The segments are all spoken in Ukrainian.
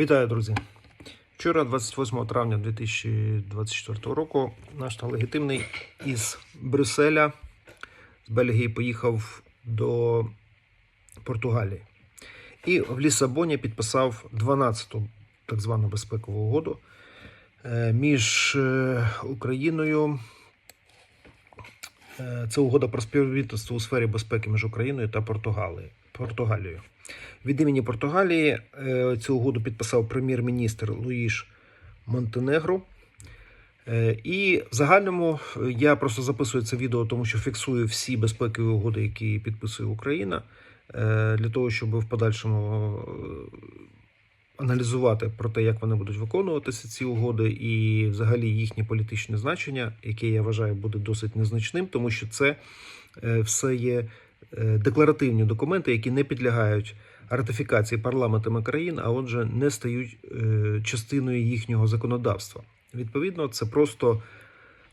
Вітаю, друзі! Вчора, 28 травня 2024 року, наш легітимний із Брюсселя з Бельгії поїхав до Португалії і в Лісабоні підписав 12-ту так звану безпекову угоду е, між е, Україною. Е, Це угода про співробітництво у сфері безпеки між Україною та Португалією. Португалією. Від імені Португалії е, цю угоду підписав прем'єр-міністр Луїш Монтенегро. Е, І в загальному е, я просто записую це відео, тому що фіксую всі безпекові угоди, які підписує Україна, для того, щоб в подальшому аналізувати про те, як вони будуть виконуватися ці угоди, і взагалі їхнє політичне значення, яке я вважаю буде досить незначним, тому що це все є декларативні документи, які не підлягають ратифікації парламентами країн, а отже, не стають е, частиною їхнього законодавства. Відповідно, це просто,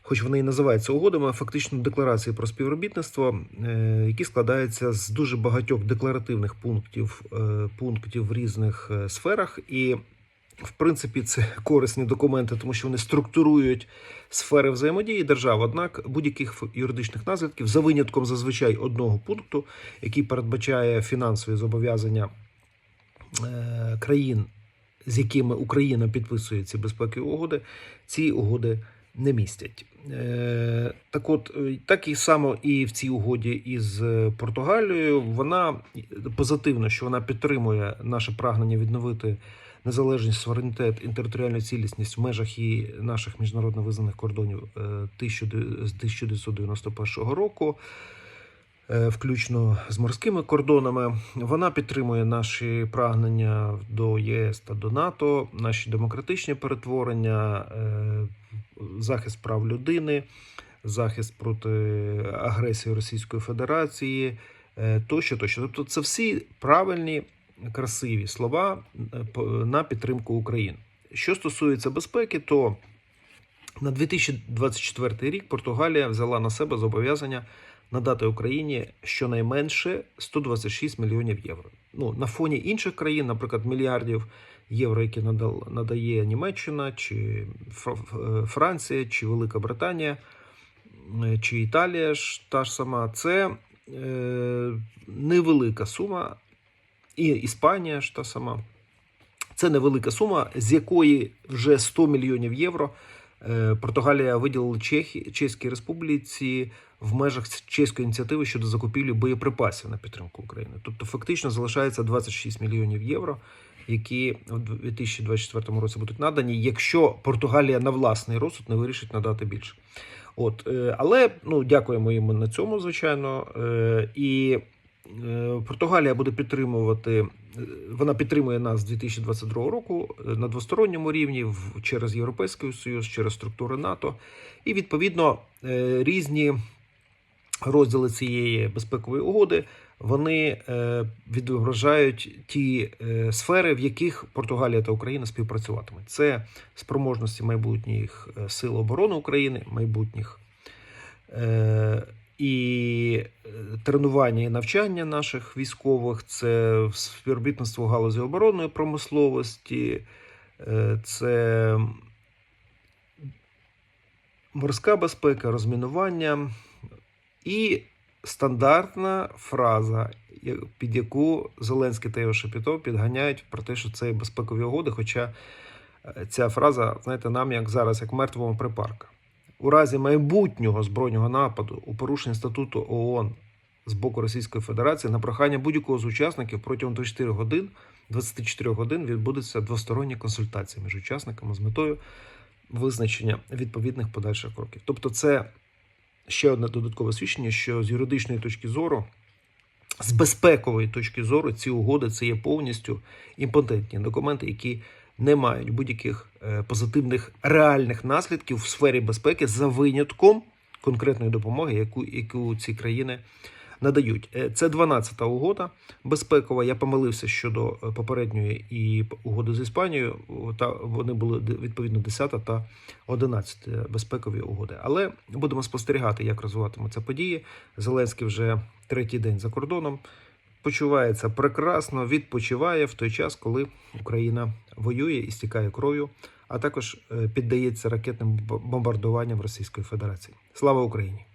хоч вони і називаються угодами, фактично декларації про співробітництво, е, які складаються з дуже багатьох декларативних пунктів, е, пунктів в різних е, сферах. І, в принципі, це корисні документи, тому що вони структурують сфери взаємодії держав. Однак будь-яких юридичних наслідків за винятком зазвичай одного пункту, який передбачає фінансові зобов'язання е, країн, з якими Україна підписує ці безпекові угоди, ці угоди не містять. Е, Так от, е, так і само і в цій угоді із е, Португалією, вона позитивно, що вона підтримує наше прагнення відновити незалежність, суверенітет і територіальну цілісність в межах і наших міжнародно визнаних кордонів 1000 з 1991 року включно з морськими кордонами. Вона підтримує наші прагнення до ЄС та до НАТО, наші демократичні перетворення, захист прав людини, захист проти агресії Російської Федерації е, тощо, тощо. Тобто, це всі правильні, красиві слова е, на підтримку України. Що стосується безпеки, то на 2024 рік Португалія взяла на себе зобов'язання надати Україні щонайменше 126 мільйонів євро. Ну на фоні інших країн, наприклад, мільярдів євро, які надає Німеччина, чи Франція, чи Велика Британія, е, чи Італія ж та ж сама, це е, невелика сума, і Іспанія ж та сама. Це невелика сума, з якої вже 100 мільйонів євро е, Португалія виділила Чехі, Чеській Республіці в межах чеської ініціативи щодо закупівлі боєприпасів на підтримку України. Тобто, фактично залишається 26 мільйонів євро, які в 2024 році будуть надані, якщо Португалія на власний розсуд не вирішить надати більше. От, е, але ну дякуємо йому на цьому, звичайно. Е, І е, Португалія буде підтримувати. Вона підтримує нас з 2022 року на двосторонньому рівні через Європейський Союз, через структури НАТО. І відповідно різні розділи цієї безпекової угоди вони е, відображають ті е, сфери, в яких Португалія та Україна співпрацюватимуть. Це спроможності майбутніх е, сил оборони України, майбутніх і тренування і навчання наших військових, це співробітництво галузі оборонної промисловості, це морська безпека, розмінування і стандартна фраза, під яку Зеленський та його Шепітов підганяють про те, що це безпекові угоди. Хоча е, ця фраза, знаєте, нам як зараз, як мертвому припарка. У разі майбутнього збройного нападу у порушення статуту ООН з боку Російської Федерації на прохання будь-якого з учасників протягом 24 годин 24 годин відбудеться двостороння консультація між учасниками з метою визначення відповідних подальших кроків. Тобто, це ще одне додаткове свідчення, що з юридичної точки зору, з безпекової точки зору, ці угоди це є повністю імпотентні документи, які не мають будь-яких е, позитивних реальних наслідків в сфері безпеки за винятком конкретної допомоги, яку, яку ці країни надають. Е, Це 12-та угода безпекова. Я помилився щодо е, попередньої і угоди з Іспанією. Та вони були відповідно 10 та 11 безпекові угоди. Але будемо спостерігати, як розвиватимуться події. Зеленський вже третій день за кордоном. почувається прекрасно, відпочиває в той час, коли Україна воює і стікає кров'ю, а також е, піддається ракетним бомбардуванням Російської Федерації. Слава Україні!